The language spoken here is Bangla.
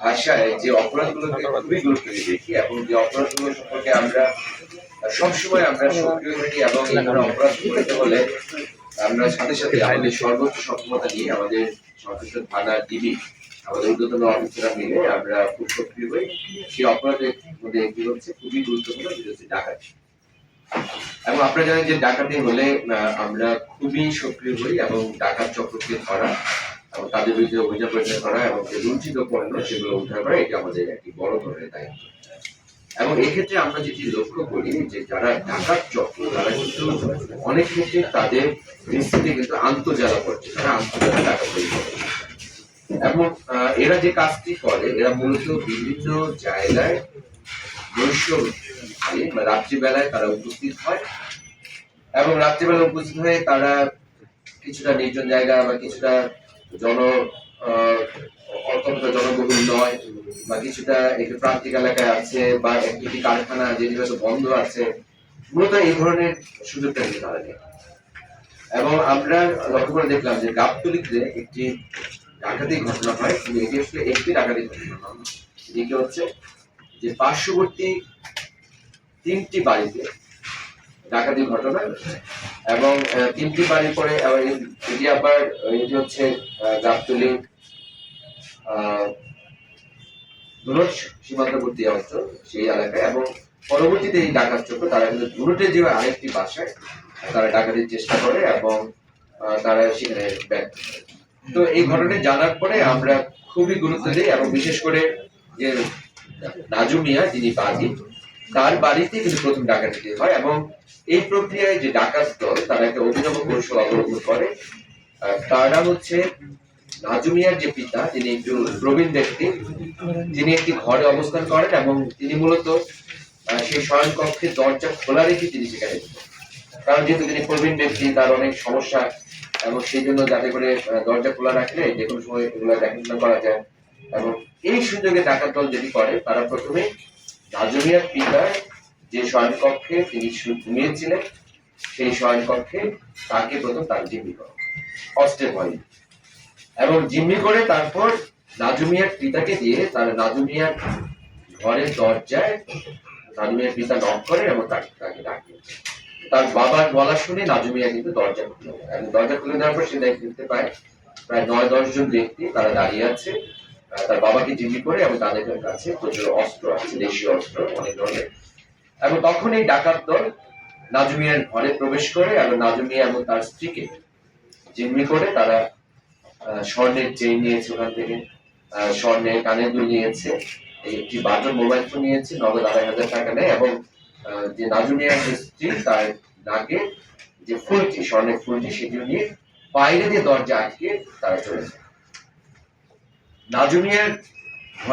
ভাষায় যে অপরাধগুলোকে খুবই গুরুত্ব দিয়ে দেখি এবং যে অপরাধগুলো সম্পর্কে আমরা, সবসময় আমরা সক্রিয় থাকি এবং ধরনের অপরাধ করতে হলে আমরা সাথে সাথে আমাদের সর্বোচ্চ সক্ষমতা নিয়ে আমাদের সংশ্লিষ্ট থানা ডিবি আমাদের ঊর্ধ্বতন অফিসাররা মিলে আমরা খুব সক্রিয় হই। সেই অপরাধের মধ্যে একটি হচ্ছে? খুবই গুরুত্বপূর্ণ যেটা হচ্ছে ডাকাতি। এবং আপনারা জানেন যে ডাকাতি হলে আমরা খুবই সক্রিয় হই এবং ডাকাত চক্রকে ধরা এবং তাদের বিরুদ্ধে অভিযান পরিচালনা করা এবং যে লুণ্ঠিত পণ্য সেগুলো উদ্ধার করা এটা আমাদের একটি বড় ধরনের দায়িত্ব। এবং এক্ষেত্রে আমরা যেটি লক্ষ্য করি যে যারা ডাকাত চক্র, তারা কিন্তু অনেক ক্ষেত্রে তাদের দৃষ্টিতে কিন্তু আন্তর্জালা করছে, তারা আন্তর্জালা টাকা করে এবং এরা যে কাজটি করে, এরা মূলত বিভিন্ন জায়গায় বৈশ্য বা রাত্রিবেলায় তারা উপস্থিত হয়। এবং রাত্রিবেলা উপস্থিত হয়ে তারা কিছুটা নির্জন জায়গা বা কিছুটা জন অত্যন্ত জনবহুল নয়, বা কিছুটা প্রান্তিক এলাকায় আছে, বা একটি কারখানা যেটি বন্ধ আছে, মূলত এই ধরনের সুযোগটা কিন্তু তারা এবং আমরা লক্ষ্য করে দেখলাম যে গাবতলিতে একটি ডাকাতি ঘটনা হয় কিন্তু এটি আসলে একটি ডাকাতি ঘটনা নয়। এটি হচ্ছে যে পার্শ্ববর্তী তিনটি বাড়িতে ডাকাতি ঘটনা এবং তিনটি বাড়ি পরে এটি আবার এটি হচ্ছে গাবতলী ধুনট সীমান্তবর্তী অঞ্চল সেই এলাকায়, এবং পরবর্তীতে এই ডাকাত চক্র, তারা কিন্তু ধুনটে যে আরেকটি বাসায়, তারা ডাকাতির চেষ্টা করে এবং তারা সেখানে ব্যর্থ তো এই ঘটনা জানার পরে আমরা খুবই গুরুত্ব দিই, এবং বিশেষ করে যে নাজু মিয়া, যিনি বাদী তার বাড়িতে কিন্তু প্রথম ডাকাতি হয় এবং এই প্রক্রিয়ায় যে ডাকাত দল, তারা একটা অভিনব কৌশল অবলম্বন করে। তার নাম হচ্ছে নাজু মিয়ার যে পিতা তিনি একটু প্রবীণ ব্যক্তি, তিনি একটি ঘরে অবস্থান করেন এবং তিনি মূলত সেই শয়ন কক্ষে দরজা খোলা রেখে তিনি সেখানে কারণ যেহেতু তিনি প্রবীণ ব্যক্তি, তার অনেক সমস্যা, এবং সেই জন্য যাতে করে দরজা খোলা রাখলে যে কোনো সময় এগুলো দেখাশোনা করা যায়। এবং এই সুযোগে ডাকাত দল যেটি করে, তারা প্রথমে নাজমিয়ার পিতার যে শয়ন কক্ষে তিনি ঘুমিয়েছিলেন, সেই শয়ন কক্ষে তাকে প্রথম তার জিম্মি করে অস্ত্রের ভয় এবং জিম্মি করে তারপর নাজুমিয়ার পিতাকে দিয়ে তার নাজুমিয়ার ঘরের দরজায় নাজুমিয়ার পিতা নক করে এবং তাকে তাকে ডাকে তার বাবার বলা শুনে নাজুমিয়া কিন্তু দরজা খুলে দেয়। এবং দরজা খুলে দেওয়ার পর সে দেখ- দেখতে পায়, প্রায় নয় দশ জন ব্যক্তি তারা দাঁড়িয়ে আছে। তার বাবাকে জিম্মি করে এবং তাদের কাছে প্রচুর অস্ত্র আছে, দেশীয় অস্ত্র, অনেক ধরনের। এবং তখন এই ডাকাত দল নাজুমিয়ার ঘরে প্রবেশ করে এবং নাজুমিয়া এবং তার স্ত্রীকে জিম্মি করে, তারা স্বর্ণের চেইন নিয়েছে ওখান থেকে। স্বর্ণের কানে দুল নিয়েছে একটি বাজার মোবাইল ফোন নিয়েছে, নগদ আড়াই হাজার টাকা নেয় এবং যে নাজুমিয়ার যে স্ত্রী, তার নাকে যে ফুলটি স্বর্ণের ফুলটি সেটিও নিয়ে বাইরে দিয়ে দরজা আটকে তারা চলে যায়। নাজুমিয়ার